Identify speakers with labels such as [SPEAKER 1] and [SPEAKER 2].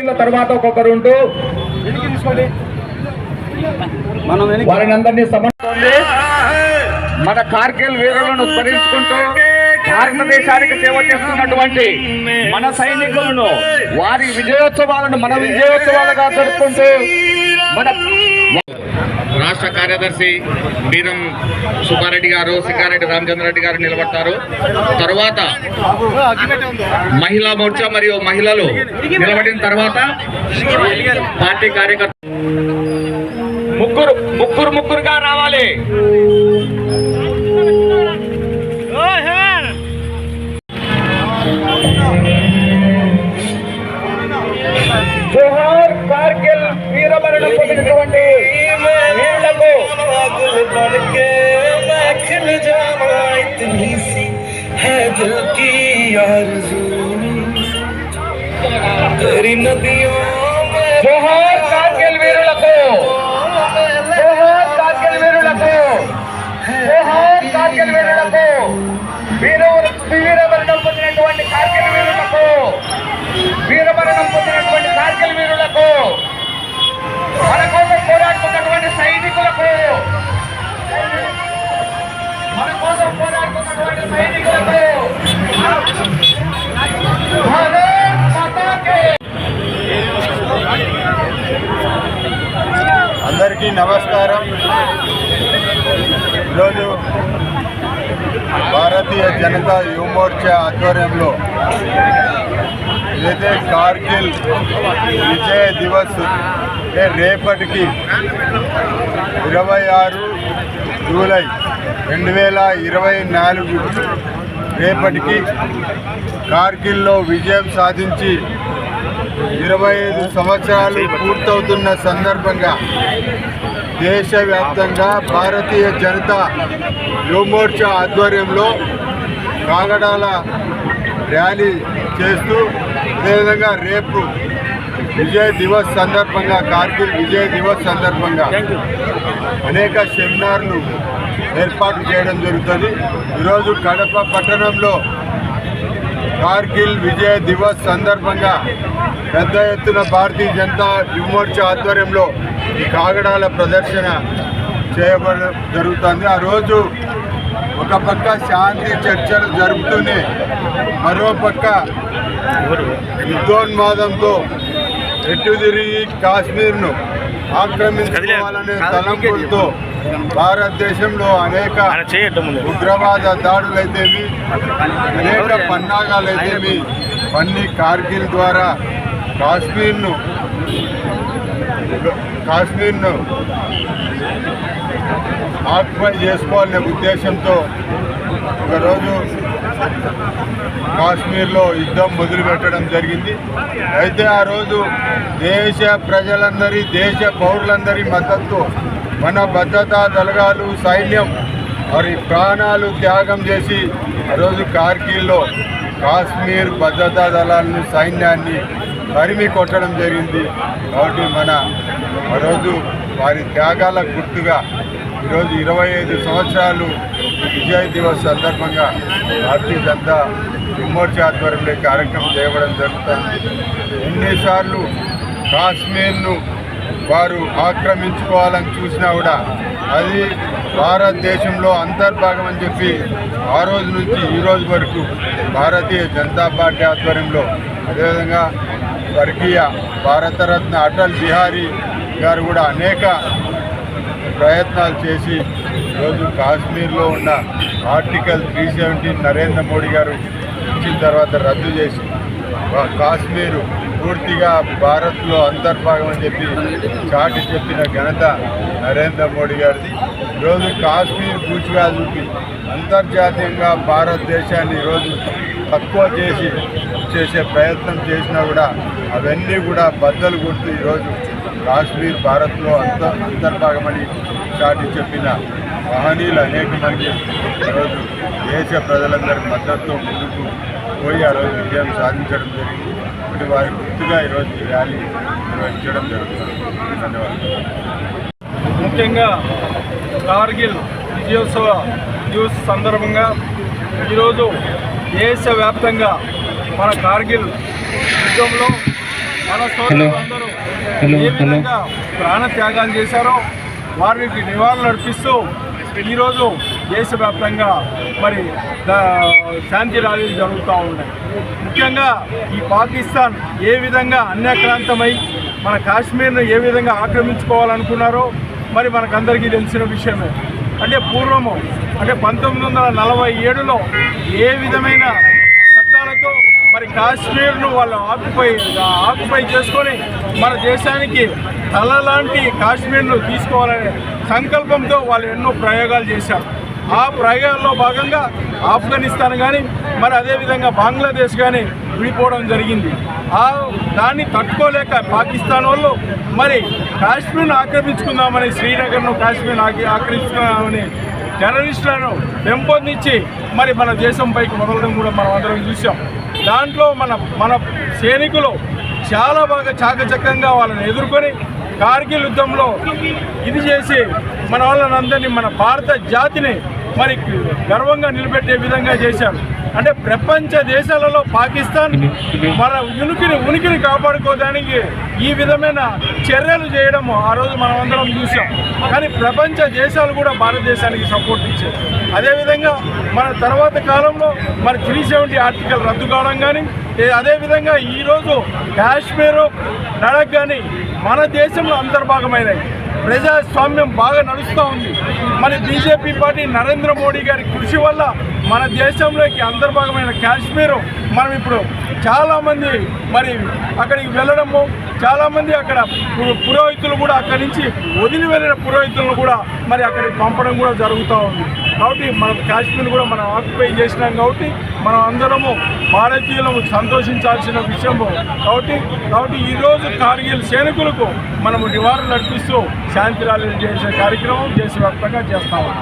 [SPEAKER 1] వీళ్ళ తర్వాత ఒక్కొక్కరు ఉంటూ
[SPEAKER 2] మనం
[SPEAKER 1] వారిని అందరినీ సమర్థిస్తుంది. మన కార్గిల్ వీరులను స్మరించుకుంటూ భారతదేశానికి సేవ చేస్తున్నటువంటి మన సైనికులను వారి విజయోత్సవాలను మన విజయోత్సవాలుగా జరుపుకుంటూ మన రాష్ట్ర కార్యదర్శి బీరం సుబ్బారెడ్డి గారు సింగారెడ్డి రామచంద్రరెడ్డి గారు నిలబడతారు తర్వాత మహిళా మోర్చా మరియు మహిళలు నిలబడిన తర్వాత పార్టీ కార్యకర్త ముగ్గురు ముగ్గురు ముగ్గురుగా రావాలి. పైన పొందినటువంటి
[SPEAKER 3] నీళ్లకు
[SPEAKER 1] జోహార్ కార్గిల్ వీరులకు సైనికులకు మన కోసం పోరాడుతున్నటువంటి సైనికులకు భారత్
[SPEAKER 4] అందరికీ నమస్కారం. ఈరోజు భారతీయ జనతా యువమోర్చా ఆధ్వర్యంలో ఏదైతే కార్గిల్ విజయ దివస్ అంటే రేపటికి ఇరవై ఆరు జూలై రెండు వేల ఇరవై నాలుగు రేపటికి కార్గిల్లో విజయం సాధించి ఇరవై ఐదు సంవత్సరాలు పూర్తవుతున్న సందర్భంగా దేశవ్యాప్తంగా భారతీయ జనతా యువమోర్చా ఆధ్వర్యంలో కాగడాల ర్యాలీ చేస్తూ అదేవిధంగా రేపు విజయ్ దివస్ సందర్భంగా కార్గిల్ విజయ్ దివస్ సందర్భంగా అనేక సెమినార్లు ఏర్పాటు చేయడం జరుగుతుంది. ఈరోజు కడప పట్టణంలో కార్గిల్ విజయ దివస్ సందర్భంగా పెద్ద ఎత్తున భారతీయ జనతా యువమోర్చా ఆధ్వర్యంలో ఈ కాగడాల ప్రదర్శన చేయబడడం జరుగుతుంది. ఆ రోజు ఒక పక్క శాంతి చర్చలు జరుపుతూనే మరో పక్క యుద్ధోన్మాదంతో ఎటు తిరిగి కాశ్మీర్ను ఆక్రమించుకోవాలనే తలంపులతో భారతదేశంలో అనేక ఉగ్రవాద దాడులైతేమి అనేక పన్నాగాలైతేమి పన్ని కార్గిల్ ద్వారా కాశ్మీర్ను కాశ్మీర్ను ఆక్యుపై చేసుకోవాలనే ఉద్దేశంతో ఒకరోజు కాశ్మీర్లో యుద్ధం మొదలుపెట్టడం జరిగింది. అయితే ఆ రోజు దేశ ప్రజలందరి దేశ పౌరులందరి మద్దతు మన భద్రతా దళగాలు సైన్యం వారి ప్రాణాలు త్యాగం చేసి ఆ రోజు కార్గిల్లో కాశ్మీర్ భద్రతా దళాలను సైన్యాన్ని తరిమి కొట్టడం జరిగింది. కాబట్టి మన ఆ రోజు వారి త్యాగాల గుర్తుగా ఈరోజు ఇరవై ఐదు సంవత్సరాలు విజయ్ దివస్ సందర్భంగా భారతీయ జనతా విమోర్చ ఆధ్వర్యంలో కార్యక్రమం చేయడం జరుగుతుంది. ఎన్నిసార్లు కాశ్మీర్ను వారు ఆక్రమించుకోవాలని చూసినా కూడా అది భారతదేశంలో అంతర్భాగం అని చెప్పి ఆ రోజు నుంచి ఈ రోజు వరకు భారతీయ జనతా పార్టీ ఆధ్వర్యంలో అదేవిధంగా స్వర్గీయ భారతరత్న అటల్ బిహారీ గారు కూడా అనేక ప్రయత్నాలు చేసి ఈరోజు కాశ్మీర్లో ఉన్న article three seventeen Narendra Modi garu ఇచ్చిన తర్వాత రద్దు చేసి కాశ్మీరు పూర్తిగా భారత్లో అంతర్భాగం అని చెప్పి చాటి చెప్పిన ఘనత నరేంద్ర మోడీ గారిది. ఈరోజు కాశ్మీర్ పూచిగా చూపి అంతర్జాతీయంగా భారతదేశాన్ని ఈరోజు తక్కువ చేసి చేసే ప్రయత్నం చేసినా కూడా అవన్నీ కూడా బద్దలు కొడుతూ ఈరోజు కాశ్మీర్ భారత్లో అంత అంతర్భాగమని చాటి చెప్పిన మహనీయులు అనేక మంది ఈరోజు దేశ ప్రజలందరి మద్దతుతో ముందుకు పోయి ఆ రోజు విజయం సాధించడం జరిగింది. ఇప్పుడు వారి గుర్తుగా ఈరోజు ర్యాలీ నిర్వహించడం జరుగుతుంది. ధన్యవాదాలు.
[SPEAKER 5] ముఖ్యంగా కార్గిల్ విజయోత్సవ దివస్ సందర్భంగా ఈరోజు దేశవ్యాప్తంగా మన కార్గిల్ యుద్ధంలో మన సోదరులందరూ ఏ విధంగా ప్రాణ త్యాగాలు చేశారో వారికి నివాళులు అర్పిస్తూ ఈరోజు దేశవ్యాప్తంగా మరి శాంతి ర్యాలీలు జరుగుతూ ఉన్నాయి. ముఖ్యంగా ఈ పాకిస్తాన్ ఏ విధంగా అన్యాక్రాంతమై మన కాశ్మీర్ను ఏ విధంగా ఆక్రమించుకోవాలనుకున్నారో మరి మనకందరికీ తెలిసిన విషయమే. అంటే పూర్వము అంటే పంతొమ్మిది వందల నలభై ఏడులో ఏ విధమైన మరి కాశ్మీర్ను వాళ్ళు ఆక్యుపై ఆక్యుపై చేసుకొని మన దేశానికి తల లాంటి కాశ్మీర్ను తీసుకోవాలనే సంకల్పంతో వాళ్ళు ఎన్నో ప్రయోగాలు చేశారు. ఆ ప్రయోగాల్లో భాగంగా ఆఫ్ఘనిస్తాన్ కానీ మరి అదేవిధంగా బంగ్లాదేశ్ కానీ విడిపోవడం జరిగింది. ఆ దాన్ని తట్టుకోలేక పాకిస్తాన్ వాళ్ళు మరి కాశ్మీర్ను ఆక్రమించుకుందామని శ్రీనగర్ను కాశ్మీర్ను ఆక్ర- ఆక్రమించుకుందామని టెర్రరిస్టులను పెంపొందించి మరి మన దేశంపైకి మొదలడం కూడా మనం అందరం చూసాం దాంట్లో మన మన సైనికులు చాలా బాగా చాకచక్యంగా వాళ్ళని ఎదుర్కొని కార్గిల్ యుద్ధంలో ఇది చేసి మన వాళ్ళనందరినీ మన భారత జాతిని మరి గర్వంగా నిలబెట్టే విధంగా చేశారు. అంటే ప్రపంచ దేశాలలో పాకిస్తాన్ మన ఉనికిని ఉనికిని కాపాడుకోవడానికి ఈ విధమైన చర్యలు చేయడం ఆ రోజు మనం అందరం చూసాం కానీ ప్రపంచ దేశాలు కూడా భారతదేశానికి సపోర్ట్ ఇచ్చాయి. అదేవిధంగా మన తర్వాత కాలంలో మరి త్రీ సెవెంటీ ఆర్టికల్ రద్దు కావడం కానీ అదేవిధంగా ఈరోజు కాశ్మీరు లడక్ కానీ మన దేశంలో అంతర్భాగమైనవి. ప్రజాస్వామ్యం బాగా నడుస్తూ ఉంది. మరి బీజేపీ పార్టీ నరేంద్ర మోడీ గారి కృషి వల్ల మన దేశంలోకి అంతర్భాగమైన కాశ్మీరు మనం ఇప్పుడు చాలామంది మరి అక్కడికి వెళ్ళడము చాలామంది అక్కడ పురోహితులు కూడా అక్కడి నుంచి వదిలి వెళ్ళిన పురోహితులను కూడా మరి అక్కడికి పంపడం కూడా జరుగుతూ ఉంది. కాబట్టి మనం కాశ్మీర్ కూడా మనం ఆక్యుపై చేసినాం కాబట్టి మనం అందరము భారతీయులము సంతోషించాల్సిన విషయము. కాబట్టి కాబట్టి ఈరోజు కార్గిల్ సైనికులకు మనము నివారణ నడిపిస్తూ శాంతి ర్యాలీలు చేసే కార్యక్రమం దేశవ్యాప్తంగా చేస్తాము